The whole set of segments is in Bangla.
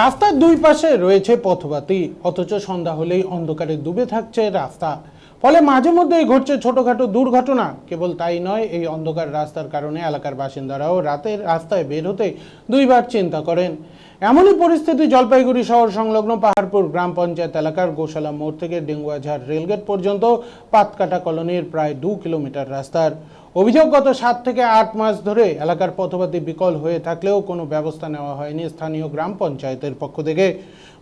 রাস্তার দুই পাশে রয়েছে পথবাতি, অথচ সন্ধ্যা হলেই অন্ধকারে ডুবে থাকছে রাস্তা। ফলে মাঝে মধ্যেই ঘটছে ছোটখাটো দুর্ঘটনা। কেবল তাই নয়, এই অন্ধকার রাস্তার কারণে এলাকার বাসিন্দারাও রাতের রাস্তায় বের হতে দুইবার চিন্তা করেন। এমনই পরিস্থিতি জলপাইগুড়ি শহর সংলগ্ন পাহাড়পুর গ্রাম পঞ্চায়েত এলাকার গোশালা মোড় থেকে ডেঙ্গুয়াঝাড় রেলগেট পর্যন্ত পাতকাটা কলোনির প্রায় দু কিলোমিটার রাস্তার। অভিযোগ গত সাত থেকে আট মাস ধরে এলাকার পথবাতি বিকল হয়ে থাকলেও কোনো ব্যবস্থা নেওয়া হয়নি স্থানীয় গ্রাম পঞ্চায়েতের পক্ষ থেকে।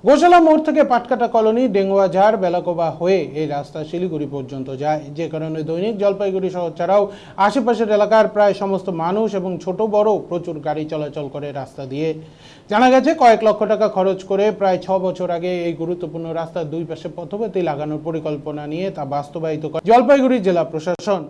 গোশালা মোড় থেকে পাটকাটা কলোনি ডেঙ্গুয়াঝাড় বেলাকোবা হয়ে এই রাস্তা শিলিগুড়ি পর্যন্ত যায়। যে কারণে দৈনিক জলপাইগুড়ি শহর ছাড়াও আশেপাশের এলাকার প্রায় সমস্ত মানুষ এবং ছোট বড় প্রচুর গাড়ি চলাচল করে রাস্তা দিয়ে। জানা গেছে, কয়েক লক্ষ টাকা খরচ করে প্রায় ছ বছর আগে এই গুরুত্বপূর্ণ রাস্তার দুই পাশে পথবাতি লাগানোর পরিকল্পনা নিয়ে তা বাস্তবায়িত করে জলপাইগুড়ি জেলা প্রশাসন।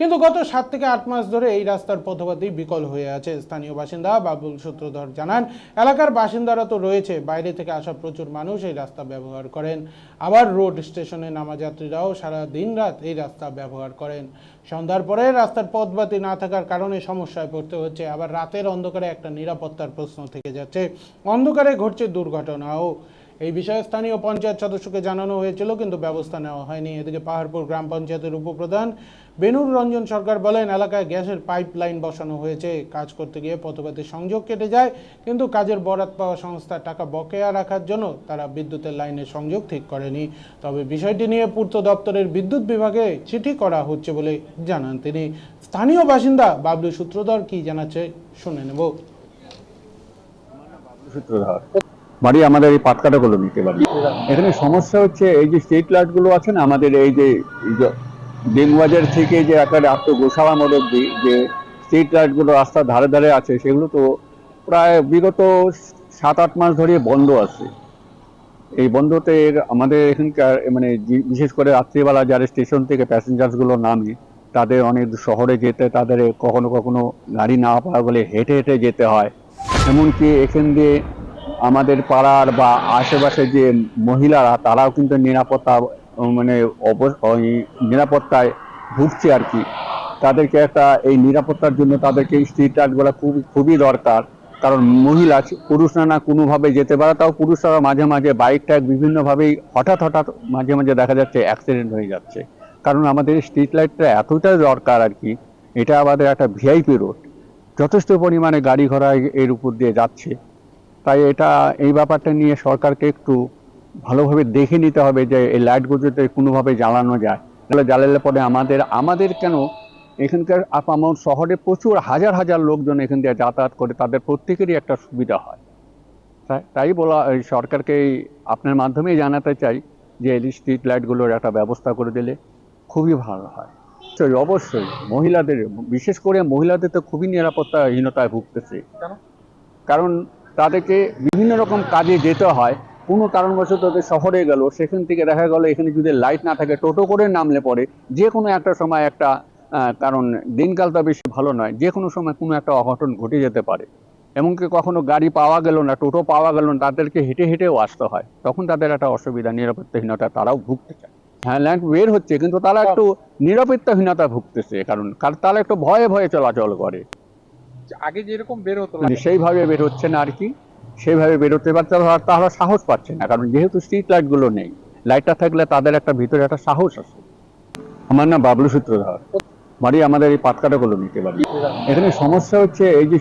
কিন্তু গত সাত থেকে আট মাস ধরে এই রাস্তার পথবাতি বিকল হয়ে আছে। স্থানীয় বাসিন্দা বাবুল সূত্রধর জানান, এলাকার বাসিন্দারা তো রয়েছে, বাইরে থেকে আসা প্রচুর মানুষ এই রাস্তা ব্যবহার করেন। আবার রোড স্টেশনে নামা যাত্রীরাও সারা দিন রাত এই রাস্তা ব্যবহার করেন। সন্ধ্যার পরে রাস্তার পথবাতি না থাকার কারণে সমস্যায় পড়তে হচ্ছে। আবার রাতের অন্ধকারে একটা নিরাপত্তার প্রশ্ন থেকে যাচ্ছে। অন্ধকারে ঘটছে দুর্ঘটনাও। এই বিষয়ে স্থানীয় পঞ্চায়েত সদস্যকে জানানো হয়েছিল, কিন্তু ব্যবস্থা নেওয়া হয়নি। এদিকে পাহাড়পুর গ্রাম পঞ্চায়েতের উপপ্রধান বেনুর রঞ্জন সরকার বলেন, এলাকায় গ্যাসের পাইপ লাইন বসানো হয়েছে। কাজ করতে গিয়ে পথপাতি সংযোগ কেটে যায়, কিন্তু কাজের বরাত পাওয়া সংস্থা টাকা বকেয়া রাখার জন্য তারা বিদ্যুতের লাইনের সংযোগ ঠিক করেনি। তবে বিষয়টি নিয়ে পূর্ত দপ্তরের বিদ্যুৎ বিভাগে চিঠি করা হচ্ছে বলে জানান তিনি। স্থানীয় বাসিন্দা বাবলু সূত্রধর কি জানাচ্ছে, শুনে নেব। সূত্রধর। বাড়ি আমাদের এই পাটকাটা নিতে পারি। এখানে সমস্যা হচ্ছে, এই যে স্ট্রিট লাইটগুলো আছে না, আমাদের এই যে ডেঙ্গুবাজার থেকে যে একটা রাস্তা গোসালা মোড় অব্দি যে স্ট্রিট লাইটগুলো রাস্তার ধারে ধারে আছে, সেগুলো তো প্রায় বিগত সাত, আট মাস ধরে বন্ধ আছে। এই বন্ধতে আমাদের এখানকার মানে বিশেষ করে রাত্রিবেলা যারা স্টেশন থেকে প্যাসেঞ্জার্সগুলো নামে, তাদের অনেক শহরে যেতে, তাদের কখনো কখনো গাড়ি না পাওয়া বলে হেঁটে হেঁটে যেতে হয়। এমনকি এখান দিয়ে আমাদের পাড়ার বা আশেপাশে যে মহিলারা, তারাও কিন্তু নিরাপত্তা মানে নিরাপত্তায় ভুগছে আর কি। তাদেরকে একটা এই নিরাপত্তার জন্য তাদেরকে স্ট্রিট লাইটগুলো খুবই খুবই দরকার। কারণ মহিলা, পুরুষরা না কোনোভাবে যেতে পারে, তাও পুরুষরা মাঝে মাঝে বাইক ট্যাগ বিভিন্নভাবেই হঠাৎ হঠাৎ মাঝে মাঝে দেখা যাচ্ছে অ্যাক্সিডেন্ট হয়ে যাচ্ছে। কারণ আমাদের স্ট্রিট লাইটটা এতটাই দরকার আর কি, এটা আমাদের একটা ভিআইপি রোড যথেষ্ট পরিমাণে গাড়ি ঘোড়া এর উপর দিয়ে যাচ্ছে। তাই এটা এই ব্যাপারটা নিয়ে সরকারকে একটু ভালোভাবে দেখে নিতে হবে যে এই লাইটগুলো যাতে কোনোভাবে জ্বালানো যায়। তাহলে জ্বালালে পরে আমাদের আমাদের কেন এখানকার আপামর শহরে প্রচুর হাজার হাজার লোকজন এখান দিয়ে যাতায়াত করে তাদের প্রত্যেকেরই একটা সুবিধা হয়। তাই- বলা সরকারকে আপনার মাধ্যমেই জানাতে চাই যে এই স্ট্রিট লাইটগুলোর একটা ব্যবস্থা করে দিলে খুবই ভালো হয়। অবশ্যই অবশ্যই। মহিলাদের বিশেষ করে মহিলাদের তো খুবই নিরাপত্তাহীনতায় ভুগতেছে। কারণ তাদেরকে বিভিন্ন রকম কাজে যেতে হয়। কোনো কারণবশত তাদের শহরে গেল, সেখান থেকে দেখা গেল এখানে যদি লাইট না থাকে, টোটো করে নামলে পরে যে কোনো একটা সময় একটা কারণ দিনকাল তো বেশি ভালো নয়, যে কোনো সময় কোনো একটা অঘটন ঘটে যেতে পারে। এমনকি কখনো গাড়ি পাওয়া গেল না, টোটো পাওয়া গেল না, তাদেরকে হেঁটে হেঁটেও আসতে হয়। তখন তাদের একটা অসুবিধা, নিরাপত্তাহীনতা তারাও ভুগতে চায়। হ্যাঁ ল্যান্ড বের হচ্ছে, কিন্তু তারা একটু নিরাপত্তাহীনতা ভুগতেছে, কারণ তারা একটু ভয়ে ভয়ে চলাচল করে। আগে যেরকম বের হতো সেইভাবে বের হচ্ছে না আর কি সেইভাবে বেরোতে পারছে তারা সাহস পাচ্ছে না কারণ যেহেতু স্ট্রিট লাইটগুলো নেই লাইটটা থাকলে তাদের একটা ভিতরে একটা সাহস আছে। আমার নাম বাবলু সূত্রধর। বাড়ি আমাদের এই পাতকাটা নিতে পারি এখানে সমস্যা হচ্ছে এই যে